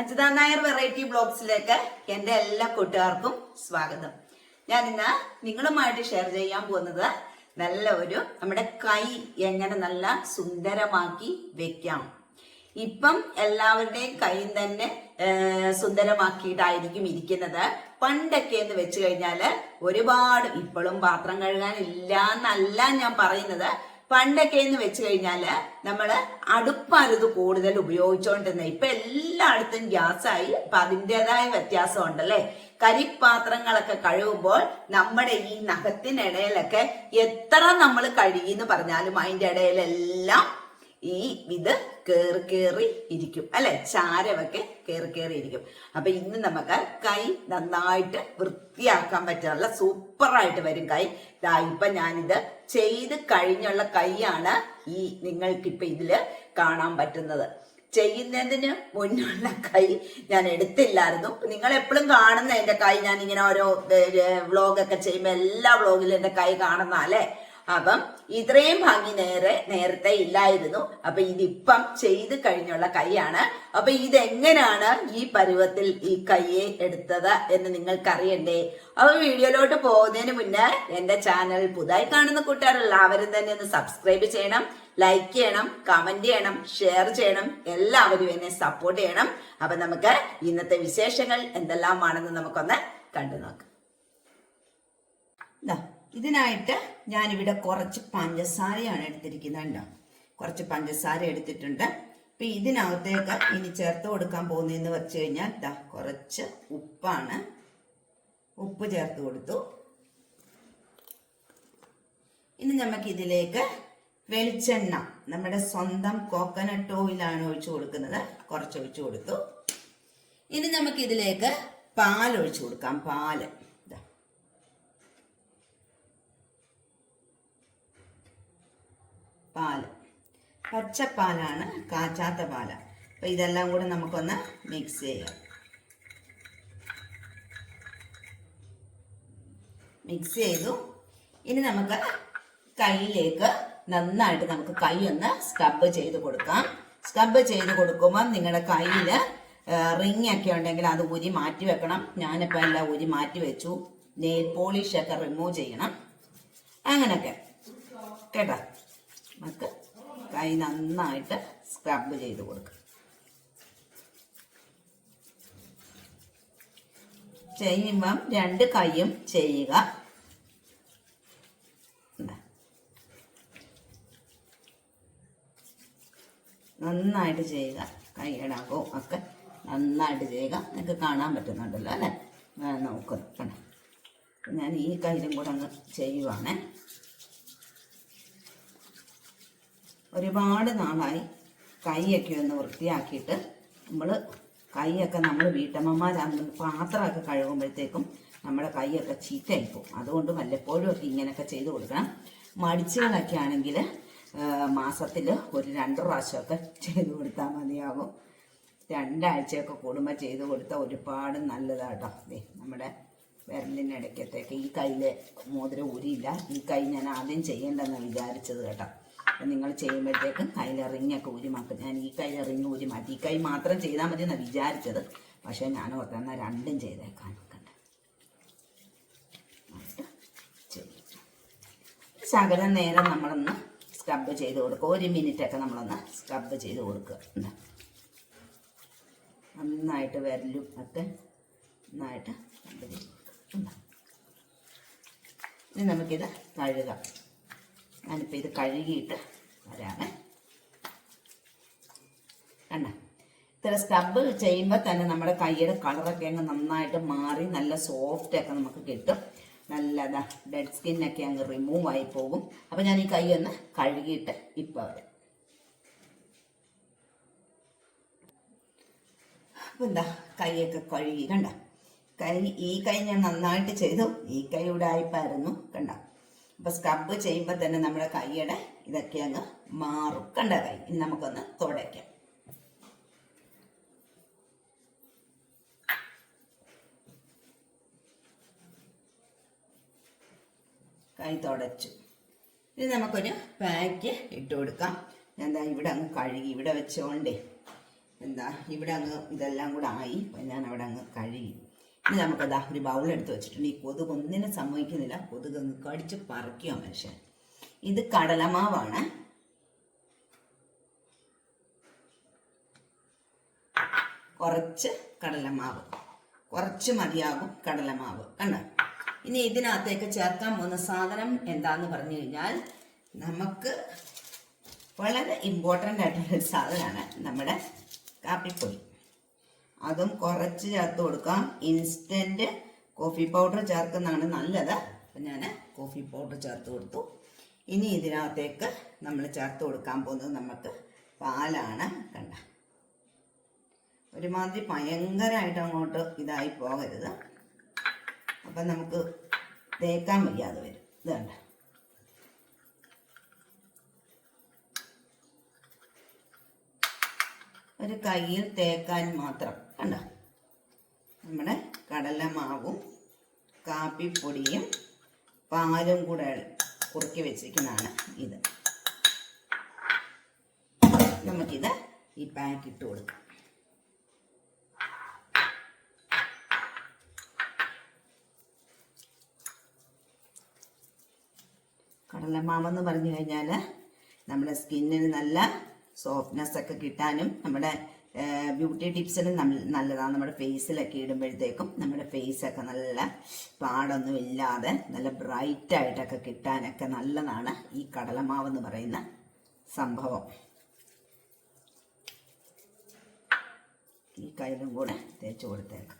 Ajitha Nair variety ബ്ലോഗ്സിലേക്ക് എന്റെ എല്ലാ കൂട്ടുകാർക്കും സ്വാഗതം. ഞാൻ ഇന്ന് നിങ്ങളുമായിട്ട് ഷെയർ ചെയ്യാൻ പോകുന്നത് നല്ല ഒരു നമ്മുടെ കൈ എങ്ങനെ നല്ല സുന്ദരമാക്കി വെക്കാം. ഇപ്പം എല്ലാവരുടെയും കൈ തന്നെ സുന്ദരമാക്കിയിട്ടായിരിക്കും ഇരിക്കുന്നത്. പണ്ടൊക്കെ എന്ന് വെച്ച് കഴിഞ്ഞാൽ ഒരുപാട് ഇപ്പോഴും പാത്രം കഴുകാൻ ഇല്ല എന്നല്ല ഞാൻ പറയുന്നത്. പണ്ടൊക്കെ എന്ന് വെച്ച് കഴിഞ്ഞാൽ നമ്മൾ ഇത് കൂടുതൽ ഉപയോഗിച്ചുകൊണ്ടിരുന്നത് ഇപ്പൊ എല്ലായിടത്തും ഗ്യാസായി അപ്പൊ അതിന്റെതായ വ്യത്യാസം ഉണ്ടല്ലേ കരിപ്പാത്രങ്ങളൊക്കെ കഴുകുമ്പോൾ നമ്മുടെ ഈ നഖത്തിനിടയിലൊക്കെ എത്ര നമ്മൾ കഴുകി എന്ന് പറഞ്ഞാലും അതിന്റെ ഇടയിലെല്ലാം ഈ ഇത് കേറി കയറി ഇരിക്കും. അല്ലെ? ചാരമൊക്കെ കയറി കയറി ഇരിക്കും. അപ്പൊ ഇന്ന് നമുക്ക് കൈ നന്നായിട്ട് വൃത്തിയാക്കാൻ പറ്റാനുള്ള സൂപ്പറായിട്ട് വരും കൈ. ദാ ഇപ്പൊ ഞാനിത് ചെയ്ത് കഴിഞ്ഞുള്ള കൈയാണ് ഈ നിങ്ങൾക്ക് ഇപ്പൊ ഇതിൽ കാണാൻ പറ്റുന്നത്. ചെയ്യുന്നതിന് മുന്നുള്ള കൈ ഞാൻ എടുത്തില്ലായിരുന്നു. നിങ്ങൾ എപ്പോഴും കാണുന്ന എന്റെ കൈ ഞാൻ ഇങ്ങനെ ഓരോ വ്ളോഗൊക്കെ ചെയ്യുമ്പോൾ എല്ലാ വ്ളോഗിലും എന്റെ കൈ കാണുന്ന അല്ലേ? അപ്പം ഇത്രയും ഭംഗി നേരെ നേരത്തെ ഇല്ലായിരുന്നു. അപ്പൊ ഇതിപ്പം ചെയ്ത് കഴിഞ്ഞുള്ള കൈയാണ്. അപ്പൊ ഇതെങ്ങനെയാണ് ഈ പരുവത്തിൽ ഈ കൈയെ എടുത്തത് എന്ന് നിങ്ങൾക്ക് അറിയണ്ടേ അപ്പൊ വീഡിയോയിലോട്ട് പോകുന്നതിന് മുന്നേ എന്റെ ചാനൽ പുതുതായി കാണുന്ന കൂട്ടുകാർ എല്ലാവരും തന്നെ ഒന്ന് സബ്സ്ക്രൈബ് ചെയ്യണം ലൈക്ക് ചെയ്യണം കമന്റ് ചെയ്യണം ഷെയർ ചെയ്യണം എല്ലാവരും എന്നെ സപ്പോർട്ട് ചെയ്യണം. അപ്പൊ നമുക്ക് ഇന്നത്തെ വിശേഷങ്ങൾ എന്തെല്ലാമാണെന്ന് നമുക്കൊന്ന് കണ്ടു നോക്കാം ഇതിനായിട്ട് ഞാനിവിടെ കുറച്ച് പഞ്ചസാരയാണ് എടുത്തിരിക്കുന്നത് കേട്ടോ കുറച്ച് പഞ്ചസാര എടുത്തിട്ടുണ്ട്. അപ്പൊ ഇതിനകത്തേക്ക് ഇനി ചേർത്ത് കൊടുക്കാൻ പോകുന്നതെന്ന് വെച്ച് കഴിഞ്ഞാൽ ദാ കുറച്ച് ഉപ്പാണ്. ഉപ്പ് ചേർത്ത് കൊടുത്തു. ഇനി നമുക്ക് ഇതിലേക്ക് വെളിച്ചെണ്ണ നമ്മുടെ സ്വന്തം കോക്കനട്ട് ഓയിലാണ് ഒഴിച്ചു കൊടുക്കുന്നത്. കുറച്ച് ഒഴിച്ചു കൊടുത്തു. ഇനി നമുക്ക് ഇതിലേക്ക് പാൽ ഒഴിച്ചു കൊടുക്കാം പാൽ. പാൽ പച്ചപ്പാലാണ് കാച്ചാത്ത പാൽ. അപ്പൊ ഇതെല്ലാം കൂടെ നമുക്കൊന്ന് മിക്സ് ചെയ്യാം. മിക്സ് ചെയ്തു. ഇനി നമുക്ക് കൈയിലേക്ക് നന്നായിട്ട് നമുക്ക് കൈ ഒന്ന് സ്ക്രബ് ചെയ്ത് കൊടുക്കാം. സ്ക്രബ് ചെയ്ത് കൊടുക്കുമ്പോൾ നിങ്ങളുടെ കയ്യിൽ റിങ് ഒക്കെ ഉണ്ടെങ്കിൽ അത് ഊരി മാറ്റി വെക്കണം. ഞാനിപ്പോൾ എല്ലാം ഊരി മാറ്റി വെച്ചു. നെയിൽ പോളിഷ് ഒക്കെ റിമൂവ് ചെയ്യണം. അങ്ങനെയൊക്കെ കേട്ടോ? നമുക്ക് കൈ നന്നായിട്ട് സ്ക്രബ് ചെയ്ത് കൊടുക്കുക ചെയ്യുമ്പം രണ്ട് കൈയും ചെയ്യുക. നന്നായിട്ട് ചെയ്യുക. കൈയിടാകവും ഒക്കെ നന്നായിട്ട് ചെയ്യുക. നിങ്ങൾക്ക് കാണാൻ പറ്റുന്നുണ്ടല്ലോ അല്ലേ? നോക്കുന്നു ഞാൻ ഈ കയ്യിലും കൂടെ അങ്ങ് ചെയ്യുവാണേ. ഒരുപാട് നാളായി കൈയൊക്കെ ഒന്ന് വൃത്തിയാക്കിയിട്ട് നമ്മൾ കൈയൊക്കെ നമ്മൾ വീട്ടമ്മമാരാകുമ്പോൾ പാത്രമൊക്കെ കഴുകുമ്പോഴത്തേക്കും നമ്മുടെ കൈയൊക്കെ ചീത്തയായിപ്പോവും അതുകൊണ്ട് വല്ലപ്പോഴും ഒക്കെ ഇങ്ങനെയൊക്കെ ചെയ്ത് കൊടുക്കണം. മടിച്ചുകളൊക്കെ ആണെങ്കിൽ മാസത്തിൽ ഒരു രണ്ട് പ്രാവശ്യമൊക്കെ ചെയ്ത് കൊടുത്താൽ മതിയാകും രണ്ടാഴ്ചയൊക്കെ കൂടുമ്പോൾ ചെയ്ത് കൊടുത്താൽ ഒരുപാട് നല്ലതാട്ടോ. നമ്മുടെ വിരലിനിടയ്ക്കത്തേക്ക് ഈ കയ്യിൽ മോതിരം ഊരിയില്ല. ഈ കൈ ഞാൻ ആദ്യം ചെയ്യേണ്ടെന്ന് വിചാരിച്ചത് കേട്ടോ. നിങ്ങൾ ചെയ്യുമ്പോഴത്തേക്കും കയ്യിലെ റിങ്ങൊക്കെ ഊരി മാറ്റും ഞാൻ ഈ കൈ റിങ് ഈ കൈ മാത്രം ചെയ്താൽ മതി എന്നാണ് വിചാരിച്ചത്. പക്ഷേ ഞാൻ ഓർത്തെന്നാൽ രണ്ടും ചെയ്തേക്കാൻ ശകലം നേരം നമ്മളൊന്ന് സ്ക്രബ് ചെയ്ത് കൊടുക്കുക. ഒരു മിനിറ്റൊക്കെ നമ്മളൊന്ന് സ്ക്രബ് ചെയ്ത് കൊടുക്കുക. നന്നായിട്ട് വിരലും ഒക്കെ നന്നായിട്ട് സ്ക്രബ് ചെയ്ത് കൊടുക്കുക. ഇനി നമുക്കിത് കഴുകാം. ഞാനിപ്പോൾ ഇത് കഴുകിയിട്ട് വരാമേ കണ്ട? ഇത്ര സ്ക്രബ് ചെയ്യുമ്പോൾ തന്നെ നമ്മുടെ കൈയുടെ കളറൊക്കെ അങ്ങ് നന്നായിട്ട് മാറി നല്ല സോഫ്റ്റ് ഒക്കെ നമുക്ക് കിട്ടും. നല്ലതാ ഡെഡ് സ്കിന്നൊക്കെ അങ്ങ് റിമൂവ് ആയി പോകും. അപ്പം ഞാൻ ഈ കൈ ഒന്ന് കഴുകിയിട്ട് ഇപ്പോൾ വരാം. അപ്പം എന്താ കൈയൊക്കെ കഴുകി കണ്ട? കൈ ഈ കൈ ഞാൻ നന്നായിട്ട് ചെയ്തു. ഈ കൈ ഇവിടെ ആയിപ്പായിരുന്നു കണ്ട? അപ്പൊ സ്ക്രബ് ചെയ്യുമ്പോൾ തന്നെ നമ്മുടെ കൈയുടെ ഇതൊക്കെ അങ്ങ് മാറും. കണ്ട കൈ? ഇനി നമുക്കൊന്ന് തുടയ്ക്കാം. കൈ തുടച്ചു. ഇനി നമുക്കൊരു പാക്ക് ഇട്ട് കൊടുക്കാം. എന്താ ഇവിടെ അങ്ങ് കഴുകി ഇവിടെ വെച്ചോണ്ടേ. എന്താ ഇവിടെ അങ്ങ് ഇതെല്ലാം കൂടെ ആയി. ഞാൻ അവിടെ അങ്ങ് കഴുകി. ഇനി നമുക്കതാ ഒരു ബൗളെടുത്ത് വെച്ചിട്ടുണ്ട്. ഈ കൊതുക് ഒന്നിനും സംഭവിക്കുന്നില്ല. കൊതുക് അങ്ങ് കടിച്ച് പറിക്കുക മനുഷ്യൻ. ഇത് കടലമാവാണ്. കുറച്ച് കടലമാവ്. കുറച്ച് മതിയാകും കടലമാവ്. കണ്ട? ഇനി ഇതിനകത്തേക്ക് ചേർക്കാൻ പോകുന്ന സാധനം എന്താന്ന് പറഞ്ഞു കഴിഞ്ഞാൽ നമുക്ക് വളരെ ഇമ്പോർട്ടന്റ് ആയിട്ടുള്ള ഒരു സാധനമാണ് നമ്മുടെ കാപ്പിപ്പൊടി. അതും കുറച്ച് ചേർത്ത് കൊടുക്കാം. ഇൻസ്റ്റന്റ് കോഫി പൗഡർ ചേർക്കുന്നതാണ് നല്ലത്. അപ്പം ഞാൻ കോഫി പൗഡർ ചേർത്ത് കൊടുത്തു. ഇനി ഇതിനകത്തേക്ക് നമ്മൾ ചേർത്ത് കൊടുക്കാൻ പോകുന്നത് നമുക്ക് പാലാണ് കണ്ട. ഒരുമാതിരി ഭയങ്കരമായിട്ട് അങ്ങോട്ട് ഇതായി പോകരുത്. അപ്പം നമുക്ക് തേക്കാൻ വയ്യാതെ വരും. ഇത് കണ്ട. ഒരു കയ്യിൽ തേക്കാൻ മാത്രം. കണ്ട? നമ്മുടെ കടലമാവും കാപ്പിപ്പൊടിയും പാലും കൂടെ കുറുക്കി വെച്ചിരിക്കുന്നതാണ് ഇത്. നമുക്കിത് ഈ പാക്ക് ഇട്ട് കൊടുക്കാം. കടലമാവെന്ന് പറഞ്ഞു കഴിഞ്ഞാൽ നമ്മുടെ സ്കിന്നിന് നല്ല സോഫ്റ്റ്നെസ് ഒക്കെ കിട്ടാനും നമ്മുടെ ബ്യൂട്ടി ടിപ്സിനും നല്ലതാണ്. നമ്മുടെ ഫേസിലൊക്കെ ഇടുമ്പോഴത്തേക്കും നമ്മുടെ ഫേസൊക്കെ നല്ല പാടൊന്നും ഇല്ലാതെ നല്ല ബ്രൈറ്റായിട്ടൊക്കെ കിട്ടാനൊക്കെ നല്ലതാണ് ഈ കടലമാവ് എന്ന് പറയുന്ന സംഭവം. ഈ കയ്യിലും കൂടെ തേച്ച് കൊടുത്തേക്കാം.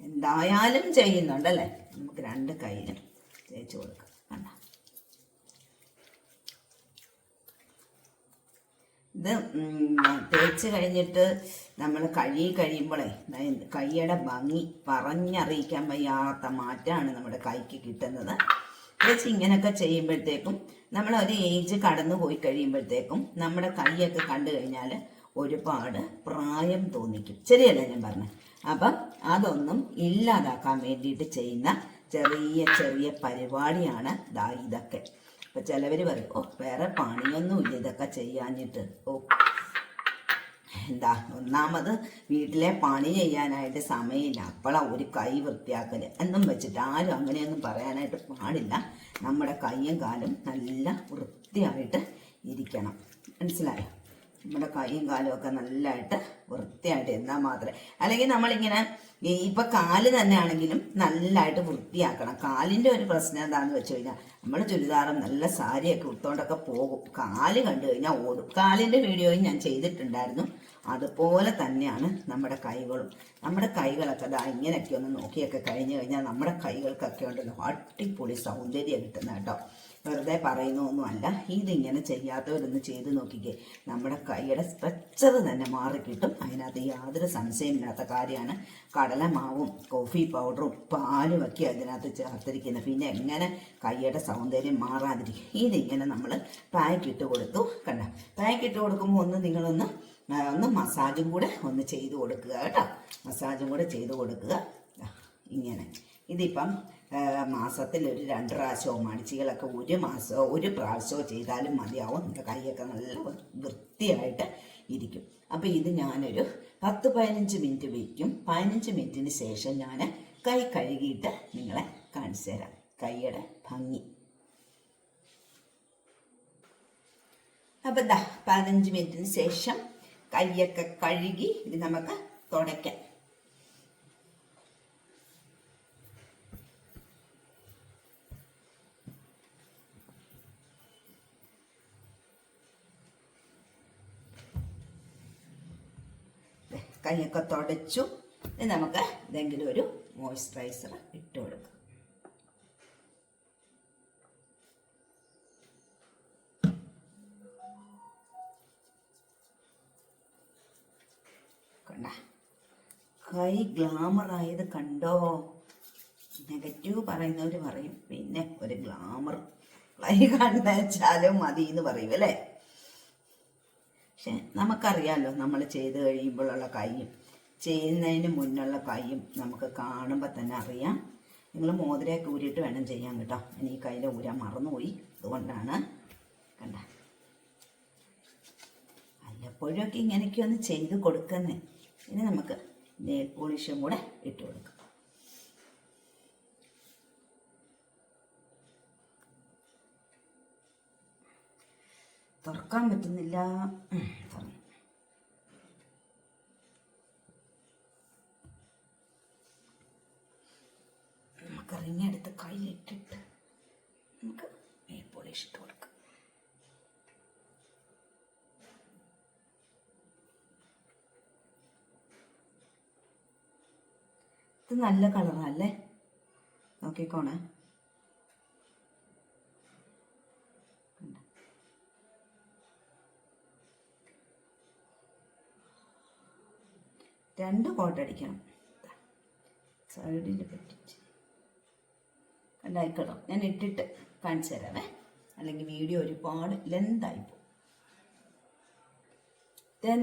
എന്തായാലും ചെയ്യുന്നുണ്ടല്ലേ? നമുക്ക് രണ്ട് കയ്യിലും തേച്ച് കൊടുക്കാം കണ്ട ഇത് തേച്ച് കഴിഞ്ഞിട്ട് നമ്മൾ കഴുകി കഴിയുമ്പോഴേ ന- കൈയുടെ ഭംഗി പറഞ്ഞറിയിക്കാൻ വയ്യാത്ത മാറ്റമാണ് നമ്മുടെ കൈക്ക് കിട്ടുന്നത്. വെച്ച് ഇങ്ങനെയൊക്കെ ചെയ്യുമ്പോഴത്തേക്കും നമ്മൾ ഒരു ഏജ് കടന്നു പോയി കഴിയുമ്പോഴത്തേക്കും നമ്മുടെ കൈയൊക്കെ കണ്ടു കഴിഞ്ഞാൽ ഒരുപാട് പ്രായം തോന്നിക്കും. ശരിയല്ലേ ഞാൻ പറഞ്ഞത് അപ്പം അതൊന്നും ഇല്ലാതാക്കാൻ വേണ്ടിയിട്ട് ചെയ്യുന്ന ചെറിയ ചെറിയ പരിപാടിയാണ് ദാ ഇതൊക്കെ. അപ്പൊ ചിലവർ പറയും ഓ വേറെ പണിയൊന്നുമില്ല ഇതൊക്കെ ചെയ്യാഞ്ഞിട്ട്. ഓ എന്താ ഒന്നാമത് വീട്ടിലെ പണി ചെയ്യാനായിട്ട് സമയമില്ല. അപ്പോളാ ഒരു കൈ വൃത്തിയാക്കൽ. എന്നും വെച്ചിട്ട് ആരും അങ്ങനെയൊന്നും പറയാനായിട്ട് പാടില്ല. നമ്മുടെ കൈയും കാലും നല്ല വൃത്തിയായിട്ട് ഇരിക്കണം. മനസ്സിലായോ? നമ്മുടെ കൈയും കാലും ഒക്കെ നല്ലതായിട്ട് വൃത്തിയായിട്ട് എന്നാൽ മാത്രമേ. അല്ലെങ്കിൽ നമ്മളിങ്ങനെ ഇപ്പൊ കാൽ തന്നെ ആണെങ്കിലും നല്ലതായിട്ട് വൃത്തിയാക്കണം. കാലിന്റെ ഒരു പ്രശ്നം എന്താണെന്ന് വെച്ച് കഴിഞ്ഞാൽ നമ്മൾ ചുരിദാറും നല്ല സാരിയൊക്കെ ഉടുത്തോണ്ടൊക്കെ പോകും. കാൽ കണ്ടു കഴിഞ്ഞാൽ ഓടും. കാലിന്റെ വീഡിയോയും ഞാൻ ചെയ്തിട്ടുണ്ടായിരുന്നു. അതുപോലെ തന്നെയാണ് നമ്മുടെ കൈകളും. നമ്മുടെ കൈകളൊക്കെ ദാ ഇങ്ങനെയൊക്കെ ഒന്ന് നോക്കിയൊക്കെ കഴിഞ്ഞു കഴിഞ്ഞാൽ നമ്മുടെ കൈകൾക്കൊക്കെ ഉണ്ടല്ലോ അടിപൊളി സൗന്ദര്യം കിട്ടുന്ന കേട്ടോ. വെറുതെ പറയുന്നൊന്നുമല്ല. ഇതിങ്ങനെ ചെയ്യാത്തവരൊന്ന് ചെയ്ത് നോക്കിക്കേ. നമ്മുടെ കൈയുടെ സ്ട്രക്ചർ തന്നെ മാറിക്കിട്ടും അതിനകത്ത് യാതൊരു സംശയമില്ലാത്ത കാര്യമാണ്. കടലമാവും കോഫി പൗഡറും പാലും ഒക്കെ അതിനകത്ത് ചേർത്തിരിക്കുന്നത്. പിന്നെ എങ്ങനെ കൈയുടെ സൗന്ദര്യം മാറാതിരിക്കും ഇതിങ്ങനെ നമ്മൾ പാക്ക് ഇട്ട് കൊടുത്തു. കണ്ട? പാക്ക് ഇട്ട് കൊടുക്കുമ്പോൾ ഒന്ന് നിങ്ങളൊന്ന് ഒന്ന് മസാജും കൂടെ ഒന്ന് ചെയ്ത് കൊടുക്കുക കേട്ടോ. മസാജും കൂടെ ചെയ്ത് കൊടുക്കുക. ഇങ്ങനെ. ഇതിപ്പം മാസത്തിൽ ഒരു രണ്ട് പ്രാവശ്യമോ മടിച്ചികളൊക്കെ ഒരു മാസമോ ഒരു പ്രാവശ്യമോ ചെയ്താലും മതിയാവും. നമ്മുടെ കൈയൊക്കെ നല്ല വൃത്തിയായിട്ട് ഇരിക്കും. അപ്പോൾ ഇത് ഞാനൊരു പത്ത് പതിനഞ്ച് മിനിറ്റ് വയ്ക്കും പതിനഞ്ച് മിനിറ്റിന് ശേഷം ഞാൻ കൈ കഴുകിയിട്ട് നിങ്ങളെ കാണിച്ചു തരാം. കൈയുടെ ഭംഗി. അപ്പം ദാ പതിനഞ്ച് മിനിറ്റിന് ശേഷം കൈയൊക്കെ കഴുകി ഇത് നമുക്ക് തുടയ്ക്കാം. കൈയൊക്കെ തുടച്ചു. ഇനി നമുക്ക് എന്തെങ്കിലും ഒരു മോയ്സ്ചറൈസർ ഇട്ട് കൊടുക്കാം. കൈ ഗ്ലാമർ ആയത് കണ്ടോ? നെഗറ്റീവ് പറയുന്നവർ പറയും. പിന്നെ ഒരു ഗ്ലാമർ കൈ കണ്ടാലും മതി എന്ന് പറയും അല്ലേ? പക്ഷെ നമുക്കറിയാമല്ലോ നമ്മൾ ചെയ്ത് കഴിയുമ്പോഴുള്ള കൈയും ചെയ്യുന്നതിന് മുന്നുള്ള കൈയും നമുക്ക് കാണുമ്പോൾ തന്നെ അറിയാം. നിങ്ങൾ മോതിരയൊക്കെ ഊരിയിട്ട് വേണം ചെയ്യാൻ കേട്ടോ. ഇനി ഈ കയ്യിൽ ഊരാൻ മറന്നുപോയി. അതുകൊണ്ടാണ് കണ്ട. നല്ല വല്ലപ്പോഴൊക്കെ ഇങ്ങനെയൊക്കെ ഒന്ന് ചെയ്ത് കൊടുക്കുന്നേ. ഇനി നമുക്ക് നെയിൽ പോളിഷും കൂടെ ഇട്ട് കൊടുക്കാം. തുറക്കാൻ പറ്റുന്നില്ല. തുറന്നു നമുക്ക് റിങ് എടുത്ത് കയ്യിലിട്ടിട്ട് നമുക്ക് നെയിൽ പോളിഷ് ഇട്ട് കൊടുക്കാം. ഇത് നല്ല കളറാണല്ലേ നോക്കിക്കോണേ. രണ്ട് കോട്ട അടിക്കണം. സൈഡിൽ പറ്റിച്ച്. കണ്ടായിക്കോട്ടോ ഞാൻ ഇട്ടിട്ട് കാണിച്ചു തരാമേ അല്ലെങ്കിൽ വീഡിയോ ഒരുപാട് ലെന്തായി പോകും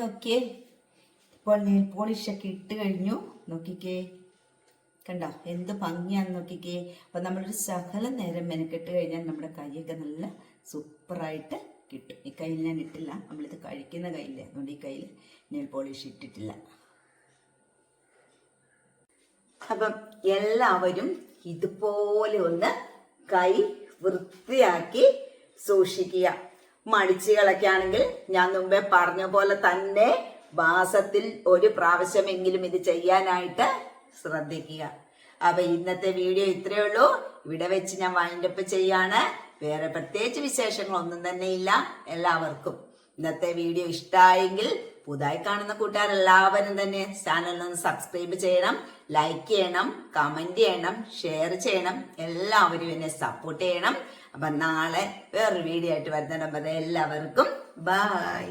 നോക്കിയേ. ഇപ്പോൾ നെയിൽ പോളിഷൊക്കെ ഇട്ട് കഴിഞ്ഞു. നോക്കിക്കേ. കണ്ടോ എന്ത് ഭംഗിയാന്ന് നോക്കിക്കേ. അപ്പം നമ്മളൊരു ശകലം നേരം മെനക്കെട്ട് കഴിഞ്ഞാൽ നമ്മുടെ കൈയൊക്കെ നല്ല സൂപ്പറായിട്ട് കിട്ടും. ഈ കയ്യിൽ ഞാൻ ഇട്ടില്ല. നമ്മളിത് കഴിക്കുന്ന കയ്യില്ലേ? അതുകൊണ്ട് ഈ കയ്യിൽ നെയിൽ പോളിഷ് ഇട്ടിട്ടില്ല. അപ്പം എല്ലാവരും ഇതുപോലെ ഒന്ന് കൈ വൃത്തിയാക്കി സൂക്ഷിക്കുക. മടിച്ചുകളൊക്കെ ആണെങ്കിൽ ഞാൻ മുമ്പേ പറഞ്ഞ പോലെ തന്നെ മാസത്തിൽ ഒരു പ്രാവശ്യമെങ്കിലും ഇത് ചെയ്യാനായിട്ട് ശ്രദ്ധിക്കുക. അപ്പൊ ഇന്നത്തെ വീഡിയോ ഇത്രയേ ഉള്ളൂ. ഇവിടെ വെച്ച് ഞാൻ വൈൻഡപ്പ് ചെയ്യാണ്. വേറെ പ്രത്യേകിച്ച് വിശേഷങ്ങളൊന്നും തന്നെ ഇല്ല. എല്ലാവർക്കും ഇന്നത്തെ വീഡിയോ ഇഷ്ടമായെങ്കിൽ പുതുതായി കാണുന്ന കൂട്ടുകാർ എല്ലാവരും തന്നെ ചാനലിനൊന്ന് സബ്സ്ക്രൈബ് ചെയ്യണം ലൈക്ക് ചെയ്യണം കമന്റ് ചെയ്യണം ഷെയർ ചെയ്യണം എല്ലാവരും എന്നെ സപ്പോർട്ട് ചെയ്യണം. അപ്പൊ നാളെ വേറൊരു വീഡിയോ ആയിട്ട് വരുന്നുണ്ട് വരെ എല്ലാവർക്കും ബൈ